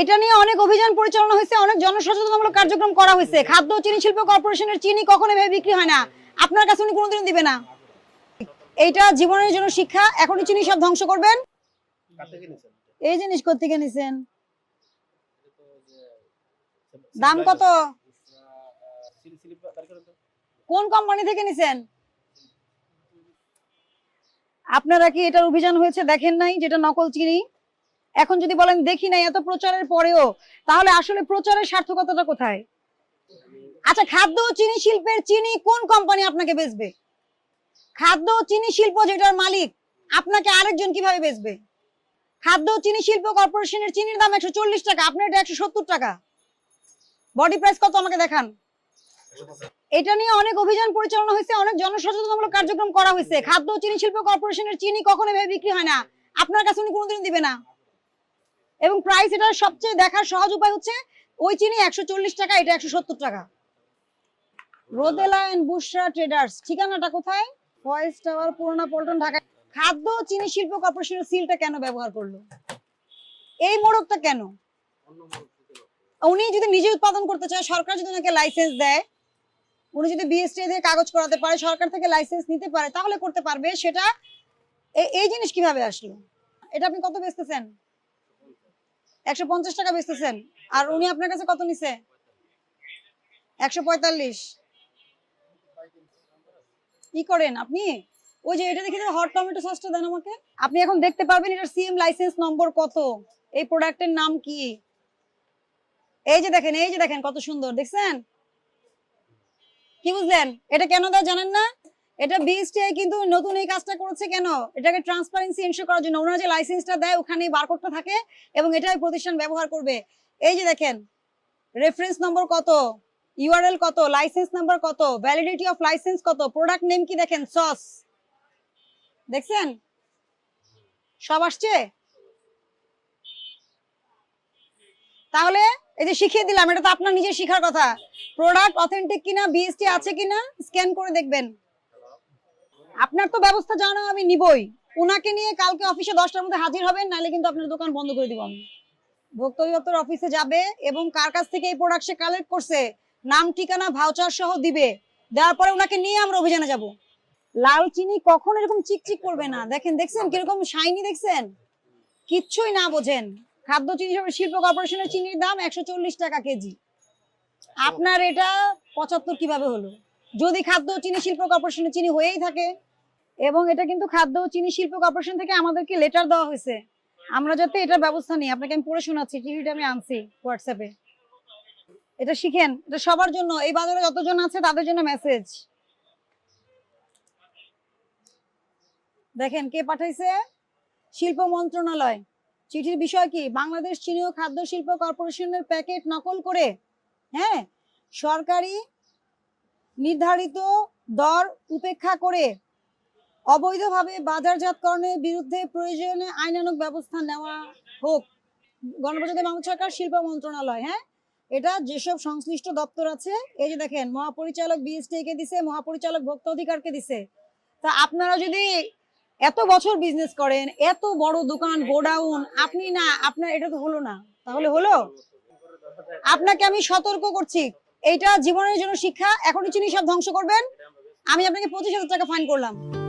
এটা নিয়ে অনেক অভিযান পরিচালনা হয়েছে, অনেক জনসচেতনমূলক কার্যক্রম করা হয়েছে। খাদ্য চিনি শিল্প কর্পোরেশনের চিনি কখনো এভাবে বিক্রি হয় না। আপনার কাছে উনি কোনোদিনও দিবে না। এইটা জীবনের জন্য শিক্ষা, এখনই চিনি সব ধ্বংস করবেন। এই জিনিস কোথেকে নিছেন। দাম কত? কোন কোম্পানি থেকে নিছেন? আপনারা কি এটার অভিযান হয়েছে দেখেন নাই, যেটা নকল চিনি? এখন যদি বলেন দেখি নাই এত প্রচারের পরেও, তাহলে আসলে প্রচারের সার্থকতাটা কোথায়? আচ্ছা খাদ্য চিনি শিল্পের চিনি কোন কোম্পানি আপনাকে বেচবে? খাদ্য চিনি শিল্প যেটার মালিক, আপনাকে আরেকজন কীভাবে বেচবে? খাদ্য চিনি শিল্প কর্পোরেশনের চিনির দাম একশো চল্লিশ টাকা, আপনার এটা একশো সত্তর টাকা। বডি প্রাইস কত আমাকে দেখান? এটা নিয়ে অনেক অভিযান পরিচালনা হয়েছে, অনেক জনসচেতনমূলক কার্যক্রম করা হয়েছে। খাদ্য চিনি শিল্প কর্পোরেশনের চিনি কখনো এভাবে বিক্রি হয় না। আপনার কাছে উনি কোনোদিন দিবে না। এবং প্রাইস এটার সবচেয়ে দেখার সহজ উপায় হচ্ছে, ওই চিনি একশো চল্লিশ টাকা, এটা একশো সত্তর টাকা। রোদেলা এন্ড বুশরা ট্রেডার্স ঠিকানাটা কোথায়? টাওয়ার পল্টন ঢাকা খাদ্য চিনি শিল্প কর্পোরেশনের সিলটা কেন ব্যবহার করল? এই মোড়কটা কেন। উনি যদি নিজে উৎপাদন করতে চায়, সরকার যদি ওনাকে লাইসেন্স দেয়, উনি যদি বিএসটি থেকে কাগজ করাতে পারে, সরকার থেকে লাইসেন্স নিতে পারে, তাহলে করতে পারবে। সেটা এই জিনিস কীভাবে আসলো? এটা আপনি কত বেচতেছেন? একশো পঞ্চাশ টাকা বেচতেছেন। আর উনি আপনার কাছে কত নিছে? একশো পঁয়তাল্লিশ। কি করেন আপনি? ওই যে এটা দেখে হট টমেটো সসটা দেন আমাকে। আপনি এখন দেখতে পারবেন এটার সিএম লাইসেন্স নম্বর কত। এই প্রোডাক্টের নাম কি? এই যে দেখেন, এই যে দেখেন কত সুন্দর, দেখছেন? কি বুঝলেন? এটা কেন দেয় জানেন না? এটা বিএসটিআই কিন্তু নতুন এই কাজটা করেছে কেন? এটাকে ট্রান্সপারেন্সি এনশিওর করার জন্য। ওনারা যে লাইসেন্সটা দেয় ওখানে বারকোডটা থাকে এবং এটাই প্রতিষ্ঠান ব্যবহার করবে। এই যে দেখেন রেফারেন্স নম্বর কত? ইউআরএল কত? লাইসেন্স নাম্বার কত? ভ্যালিডিটি অফ লাইসেন্স কত? প্রোডাক্ট নেম কি দেখেন? সস দেখছেন? সব আসছে? তাহলে এই যে শিখিয়ে দিলাম, এটা তো আপনার নিজের শিখার কথা। প্রোডাক্ট অথেন্টিক কিনা বিএসটি আছে কিনা স্ক্যান করে দেখবেন। আপনার তো ব্যবস্থা জানো আমি নিবই। ওনাকে নিয়ে কালকে অফিসে দশটার মধ্যে হাজির হবেন নাহলে কিন্তু আপনার দোকান বন্ধ করে দিব আমি। ভোক্তা অধিদপ্তর অফিসে যাবে এবং কার কাছ থেকে এই প্রোডাক্ট সে কালেক্ট করছে, নাম, ঠিকানা ভাউচার সহ দিবে। দেওয়ার পরে ওনাকে নিয়ে আমরা অভিযানে যাব। লাল চিনি কখন এরকম চিকচিক করবে না। দেখেন, দেখছেন কীরকম শাইনি দেখছেন? কিচ্ছুই না বোঝেন। খাদ্য চিনি শিল্প কর্পোরেশনের চিনির দাম একশো চল্লিশ টাকা কেজি। আপনার এটা পঁচাত্তর কীভাবে হলো? যদি খাদ্য চিনি শিল্প কর্পোরেশনের চিনি হয়েই থাকে এবং এটা কিন্তু খাদ্য ও চিনি শিল্প কর্পোরেশন থেকে আমাদেরকে লেটার দেওয়া হয়েছে। আমরা যাতে এটার ব্যবস্থা নিই, আপনাকে আমি পড়ে শোনাচ্ছি, টিভিটা আমি আনছি হোয়াটসঅ্যাপে এটা শিখেন, এটা সবার জন্য, এই বাজারে যতজন আছে তাদের জন্য মেসেজ দেখেন, কে পাঠাইছে? শিল্প মন্ত্রণালয়। চিঠির বিষয় কি? বাংলাদেশ চিনি ও খাদ্য শিল্প কর্পোরেশনের প্যাকেট নকল করে হ্যাঁ? সরকারি নির্ধারিত দর উপেক্ষা করে অবৈধভাবে বাজারজাতকরণের বিরুদ্ধে প্রয়োজনে আইনানুগ ব্যবস্থা নেওয়া হোক। গণপ্রজাতন্ত্রী বাংলাদেশ সরকার, শিল্প মন্ত্রণালয় হ্যাঁ? এটা যেসব সংশ্লিষ্ট দপ্তর আছে, এই যে দেখেন, মহাপরিচালক বিএসটি কে দিছে, মহাপরিচালক ভোক্তা অধিকারকে দিছে। তা আপনারা যদি এত বছর বিজনেস করেন, এত বড় দোকান, গোডাউন, আপনি না, আপনার, এটা তো হলো না। তাহলে হলো? আপনাকে আমি সতর্ক করছি। এইটা জীবনের জন্য শিক্ষা, এখনই চিনি সব ধ্বংস করবেন। আমি আপনাকে পঁচিশ হাজার টাকা ফাইন করলাম।